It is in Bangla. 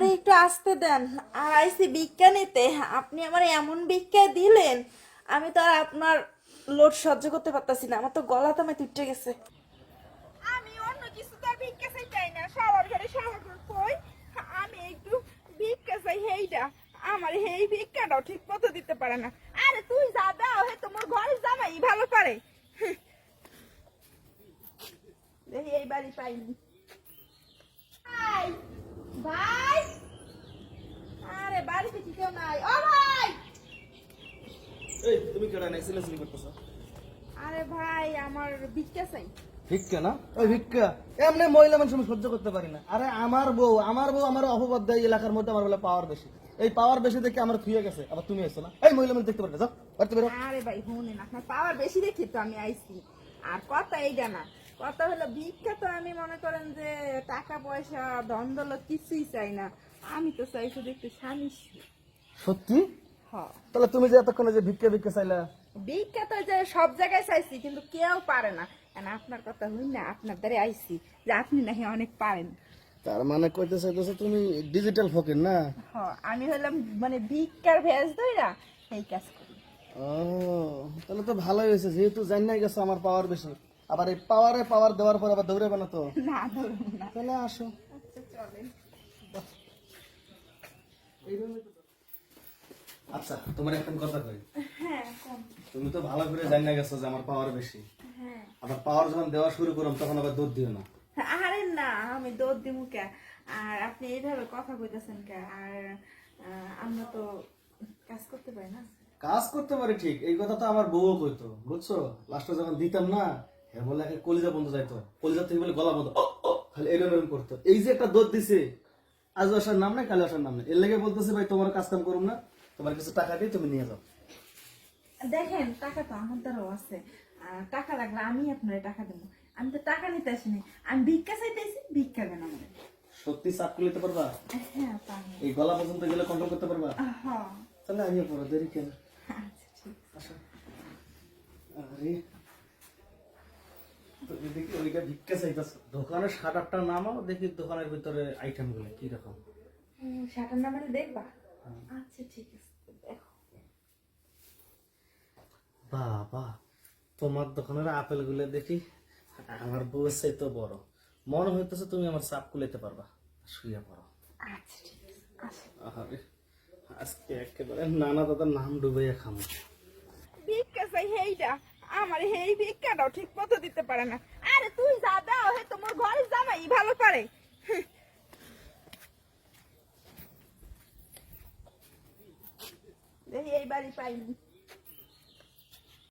আমারে একটু আসতে দেন। আর আইসি ভিক্ষা নিতে। আপনি আমার এমন ভিক্ষা দিলেন, আমি তো আর আপনার লোড সহ্য করতে পারতাছি না। আমার তো গলা তো আমার তুটে গেছে। আমি অন্য কিছু তো ভিক্ষা চাই চাই না। সবার ঘরে সবার কই? আমি একটু ভিক্ষা চাই হেইটা আমার হেই ভিক্ষাটাও ঠিক মতো দিতে পারে না। আরে তুই যা দাও, হে তোমার ঘরে জামাই ভালো পারে দেখি এই বাড়ি পাইনি। ভাই ভাই আরে বাড়িতে কি কেউ নাই। ও ভাই! এই তুমি কেডা নাই? সিলেসিলি করতেছো? আরে ভাই আমার ভিক্ষা চাই। ভিক্ষা না? ওই ভিক্ষা। এমনি মহিলা মানুষ আমি সহ্য করতে পারি না। আরে আমার বউ আমার বউ আমার অপবাদ দেয় এলাকার মধ্যে আমার বলে পাওয়ার বেশি। এই পাওয়ার বেশি দেখে আমার থুয়ে গেছে আবার তুমি এসো না। এই মহিলা মানুষ দেখতে পারবে যাও আরে ভাই আপনার পাওয়ার বেশি দেখি তো আমি আইছি। আর কথা এইটা না কথা হলো ভিক্ষা তো আমি মনে করেন যে টাকা পয়সা ধন দৌলত কিছুই চাই না। আমি তো চাই শুধু একটু স্বামী। সত্যি? হ তাহলে তুমি যে এতক্ষণে যে ভিক্ষা ভিক্ষা চাইলা? ভিক্ষা তো যে সব জায়গায় চাইছি কিন্তু কেউ পারে না। আপনার কথা হই না আপনার দ্বারে আইছি যে আপনি নাকি অনেক পারেন। তার মানে কইতে চাইতেছো তুমি ডিজিটাল ফকির না? হ আমি হলাম মানে ভিক্ষার ভেজ ধইরা এই কাজ করি। ও তাহলে তো ভালোই হয়েছে যেহেতু জানি নাই গেছো আমার পাওয়ার বেশি। আবার এই পাওয়ারে পাওয়ার দেওয়ার পর আবার দৌড়ে না তো? না ধরুন না। তাহলে আসো। আচ্ছা চলেন। আচ্ছা তোমার একটা কথা কই। হ্যাঁ তুমি তো ভালো করে জানি না গেছো যে আমার পাওয়ার বেশি। হ্যাঁ। আবার পাওয়ার যখন দেওয়া শুরু করলাম তখন আবার দুধ দিও না। আরে না আমি দৌড় দিব কে? আর আপনি এইভাবে কথা কইতেছেন কে? আর আমরা তো কাজ করতে পারি না। কাজ করতে পারি ঠিক এই কথা তো আমার বউও কইতো বুঝছ? লাস্টে যখন দিতাম না হ্যাঁ বলে একে কলিজা বন্ধ যাইতো। কলিজা থেকে বলে গলা বন্ধ খালি এরম এরম করতো। এই যে একটা দোধ দিছে আজ আসার নাম নাই কালে আসার নাম নাই। এর লেগে বলতেছে ভাই তোমার কাজ কাম করুম না। তোমার কিছু টাকা দিয়ে তুমি নিয়ে যাও। দেখেন টাকা তো আমার দ্বারাও আছে। টাকা লাগলে আমি আপনার টাকা দেবো। আমি তো টাকা নিতে আসিনি। আমি ভিক্ষা চাইতেছি ভিক্ষা দেন আমার। সত্যি চাপ করে নিতে পারবা? হ্যাঁ এই গলা পর্যন্ত গেলে কন্ট্রোল করতে পারবা? হ্যাঁ। তাহলে আমিও পড়ো দেরি কেন? আচ্ছা আরে তুমি দেখি ওইটা ভিক্ষা চাইতেছ। দোকানের শাটারটা নামাও দেখি দোকানের ভিতরে আইটেমগুলো কি রকম শাটার নাম্বারে দেখবা? আচ্ছা ঠিক আছে দেখো বাবা তোমার দোকানের আপেলগুলো দেখি আমার বউয়ের চাইতে বড়। মনে হইতেছে তুমি আমার চাপ কুলাইতে পারবা শুয়ে পড়ো। আচ্ছা আরে আজকে একেবারে নানা দাদার নাম ডুবাইয়া খামো। ভিক্ষা চাই হেইটা আমার হেই ভিক্ষাটাও ঠিক মতো দিতে পারে না। আরে তুই যা দাও হে তোমার ঘরে জামাই ভালো পারে এই বাড়ি পাইনি।